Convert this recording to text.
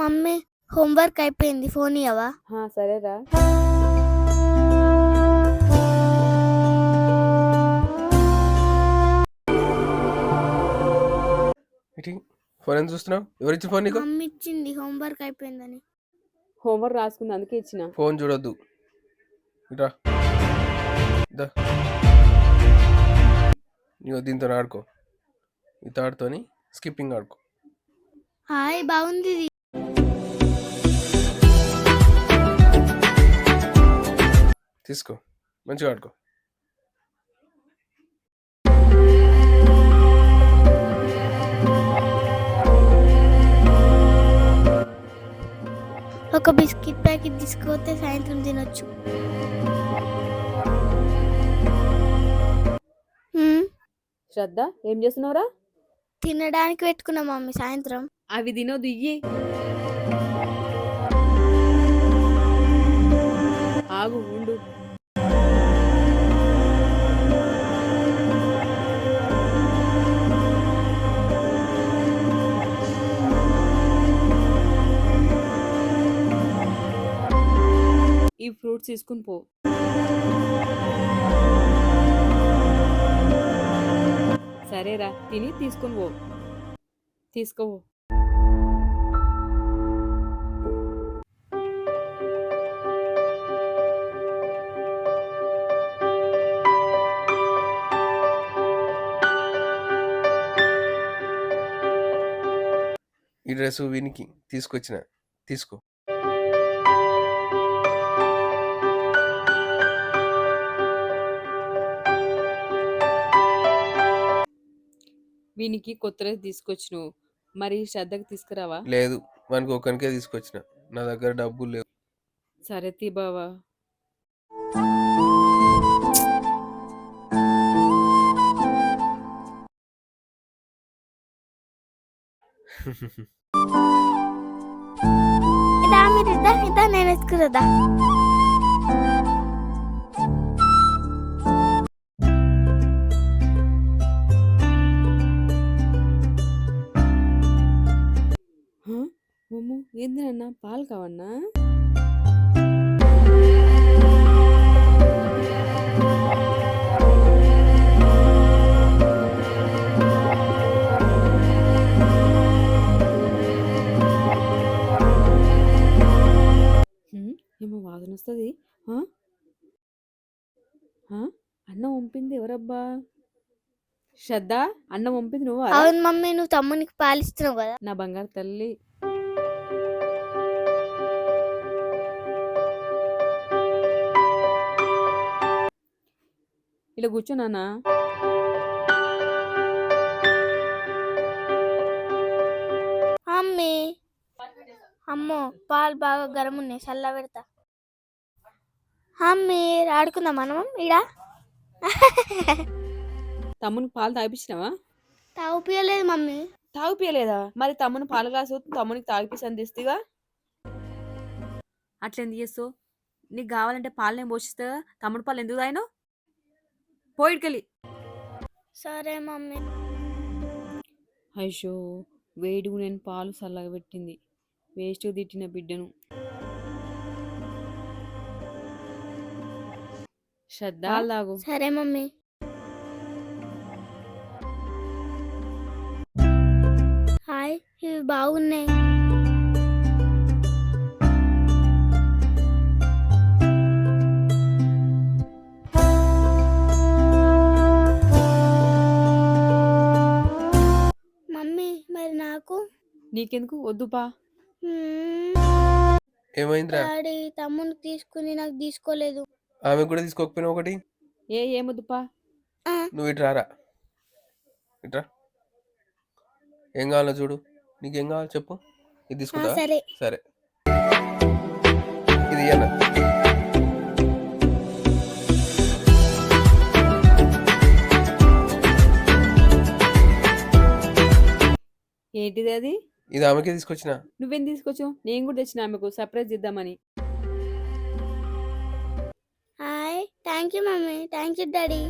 Homework అయిపోయింది. Phone ఇవ్వవా హా, సరేరా. ఇటీ ఫోన్ ఎంత చూస్తున్నావు? ఎవరిచ్చి ఫోన్ నీకు? మమ్మీ ఇచ్చింది హోంవర్క్ అయిపోయిందని. హోంవర్క్ రాసుకుంది అందుకే ఇచ్చిన. ఫోన్ చూడొద్దు. ఇట్రా. దా. నీవు దీంతో ఆడుకో. ఈ తాడుతోని స్కిప్పింగ్ ఆడుకో. హాయ్ బాగుంది. ఇది. తీసుకో. మంచిగా ఆడుకో. ఒక బిస్కెట్ ప్యాకెట్ తీసుకుపోతే సాయంత్రం తినొచ్చు. హ్మ్, శ్రద్ధ ఏం చేస్తున్నావురా? తినడానికి పెట్టుకున్నా మమ్మీ సాయంత్రం. అవి తినొద్దు ఇయ్యి. ఆగు ఈ ఫ్రూట్స్ తీసుకుని పో. సరేరా తిని తీసుకుని పో. తీసుకో. ఈ డ్రెస్ వీనికి తీసుకొచ్చిన. తీసుకో. వీనికి కొత్త డ్రెస్ తీసుకొచ్చినావు. మరి శ్రద్ధకి తీసుకురావా? లేదు. వానికి ఒక్కనికే తీసుకొచ్చిన. నా దగ్గర డబ్బులు లేవు. సరే తీ బావా. ఇదా మీరు ఇద్దా ఇద్దా నేను ఎత్తుకురదా హ? మమ్ము ఏంది నాన్న పాలు కావన్నా అన్నం పంపింది ఎవరబ్బా? శ్రద్ధ అన్నం పంపింది నువ్వు? అవును మమ్మీ నువ్వు తమ్మునికి పాలిస్తున్నావు కదా. నా బంగారు తల్లి. ఇలా కూర్చో నాన్న. అమ్మే. అమ్మో పాలు బాగా గరం ఉన్నాయి చల్ల పెడతా. అమ్మే ఆడుకుందాం మనం ఇడా తమ్మునికి పాలు తాగిపించినావా? తాగుపియలేదు మమ్మీ. తాగిపియలేదా మరి తమ్ముని పాలు గ్లాసు తమ్మునికి తాగిపిస్తాను తెస్తుగా అట్లా ఎందుకు చేస్తావు? నీకు కావాలంటే పాలు నేను పోషిస్తా తమ్ముడు పాలు ఎందుకు తాగినావు? పోయిడికెళ్ళి సరే మమ్మీ. అయ్యో వేడిగు నేను పాలు చల్లగా పెట్టింది. వేస్ట్ తిట్టిన బిడ్డను. శ్రద్ధ సరే మమ్మీ. హాయ్ ఇవి బాగున్నాయి. మమ్మీ మరి నాకు? నీకెందుకు? వద్దు పా మ్మ్. ఏమైందిరా? డాడీ తమ్మునికి తీసుకుని నాకు తీసుకోలేదు. ఆమె కూడా తీసుకోకపోయినా ఒకటి? ఏ ఏమొద్దు పా ఆ, నువ్వు ఇటు రారా? ఇట్రా ఏం కావాలో చూడు. నీకేం కావాలో చెప్పు. ఇది తీసుకుంటా? సరే. సరే. ఇది ఇయ్యనా ఏంటిది అది? ఇది ఆమెకే తీసుకొచ్చిన. నువ్వేం తీసుకొచ్చావు? నేను కూడా తెచ్చిన ఆమెకు. సర్ప్రైజ్ ఇద్దామని. thank you mummy thank you daddy